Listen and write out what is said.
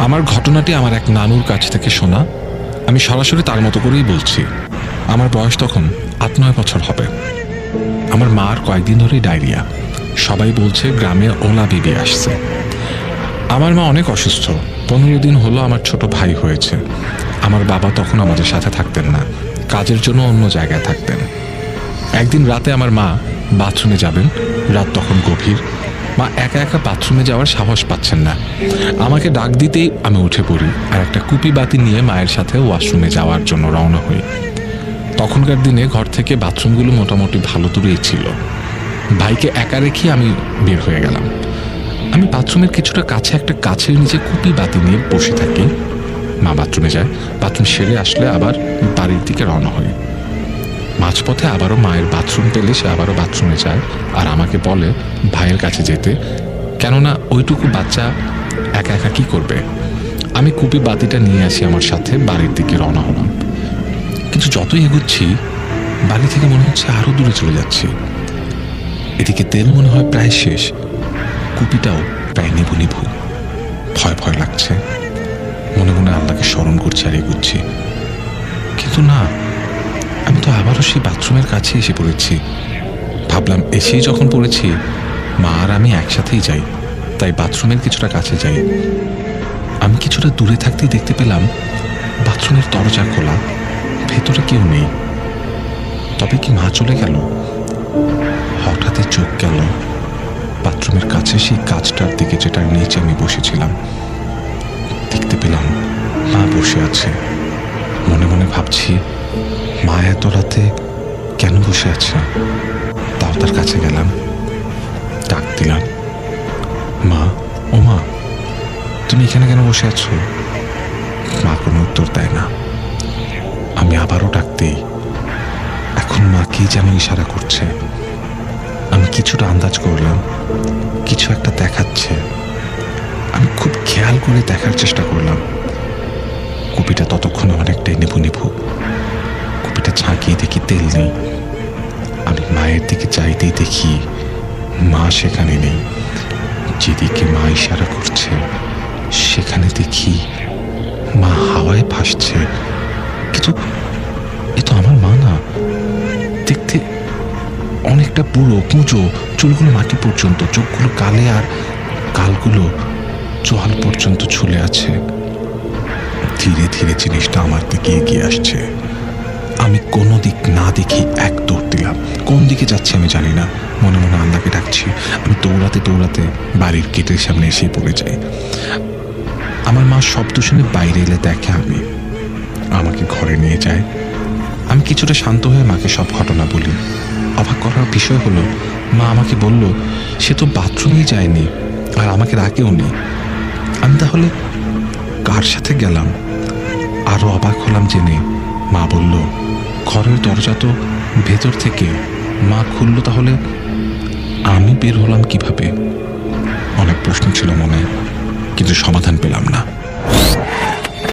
আমার ঘটনাটি আমার এক নানুর কাছ থেকে শোনা। আমি সরাসরি তার মতো করেই বলছি। আমার বয়স তখন আট নয় বছর হবে। আমার মার কয়েকদিন ধরেই ডায়রিয়া। সবাই বলছে গ্রামে ওলা বিবি আসছে। আমার মা অনেক অসুস্থ। পনেরো দিন হলো আমার ছোট ভাই হয়েছে। আমার বাবা তখন আমাদের সাথে থাকতেন না। কাজের জন্য অন্য জায়গায় থাকতেন। একদিন রাতে আমার মা বাথরুমে যাবেন। রাত তখন গভীর। মা একা একা বাথরুমে যাওয়ার সাহস পাচ্ছেন না। আমাকে ডাক দিতেই আমি উঠে পড়ি আর একটা কুপি বাতি নিয়ে মায়ের সাথে ওয়াশরুমে যাওয়ার জন্য রওনা হই। তখনকার দিনে ঘর থেকে বাথরুমগুলো মোটামুটি ভালো দূরেই ছিল। ভাইকে একা রেখে আমি বের হয়ে গেলাম। আমি বাথরুমের কিছুটা কাছে একটা কাছের নিচে কুপি বাতি নিয়ে বসে থাকি। মা বাথরুমে যায়, বাথরুম সেরে আসলে আবার বাড়ির দিকে রওনা হই। মাঝপথে আবারও মায়ের বাথরুম পেলে সে আবারও বাথরুমে যায় আর আমাকে বলে, ভাইয়ের কাছে যেতে। কেননা ওইটুকু বাচ্চা একা একা কি করবে? আমি কুপি বাতিটা নিয়ে আসি আমার সাথে, বাড়ির দিকে রওনা হলাম। কিন্তু যতই এগুচ্ছি, বাড়ি থেকে মনে হচ্ছে আরও দূরে চলে যাচ্ছি। এদিকে তেল মনে হয় প্রায় শেষ। কুপিটাও প্রায় নিভু নিভু ভয় ভয় লাগছে। মনে মনে আল্লাহকে স্মরণ করছি আর এগুচ্ছি। কিন্তু না আমি তো আবারও সেই বাথরুমের কাছে এসে পড়েছি। ভাবলাম, এসেই যখন পড়েছি, মা আর আমি একসাথেই যাই। তাই বাথরুমের কিছুটা কাছে যাই। আমি কিছুটা দূরে থাকতেই দেখতে পেলাম, বাথরুমের দরজা খোলা, ভেতরে কেউ নেই। তবে কি মা চলে গেল? হঠাৎই চোখ গেল। বাথরুমের কাছে সেই কাজটার দিকে যেটার নিচে আমি বসেছিলাম। দেখতে পেলাম, মা বসে আছে। মনে মনে ভাবছি মা এত রাতে কেন বসে আছে? তাও তার কাছে গেলাম। ডাক দিলাম। মা, ও মা, তুমি এখানে কেন বসে আছো? মা কোনো উত্তর দেয় না। আমি আবারও ডাক দিই। এখন মা কি যেন ইশারা করছে? আমি কিছুটা আন্দাজ করলাম, কিছু একটা দেখাচ্ছে। আমি খুব খেয়াল করে দেখার চেষ্টা করলাম। কুপিটা ততক্ষণে অনেকটাই নিভু নিভু কুপিটা ঝাঁকিয়ে দেখি তেল নেই। আমি মায়ের দিকে চাইতেই দেখি মা সেখানে নেই। যেদিকে মা ইশারা করছে, সেখানে দেখি মা হাওয়ায় ভাসছে। কিন্তু এ তো আমার মা না। দেখতে অনেকটা বুড়ো কুঁচো চুলগুলো মাটি পর্যন্ত, চোখগুলো কালে আর কালগুলো চোয়াল পর্যন্ত ঝুলে আছে। ধীরে ধীরে জিনিসটা আমার দিকে এগিয়ে আসছে। দিকে যাচ্ছে আমি জানি না। মনে মনে আল্লাহকে ডাকছি। আমি দৌড়াতে দৌড়াতে বাড়ির গেটের সামনে এসে পড়ে যাই। আমার মা শব্দ শুনে বাইরে এলে দেখে আমি। আমাকে ঘরে নিয়ে যায়। আমি কিছুটা শান্ত হয়ে মাকে সব ঘটনা বলি। অবাক করার বিষয় হলো, মা আমাকে বলল, সে তো বাথরুমেই যায়নি আর আমাকে ডাকেও নি আমি তাহলে কার সাথে গেলাম? আরও অবাক হলাম জেনে মা বলল, ঘরের দরজা তো ভেতর থেকে মা খুললো তাহলে আমি বের হলাম কীভাবে? অনেক প্রশ্ন ছিল মনে, কিন্তু সমাধান পেলাম না।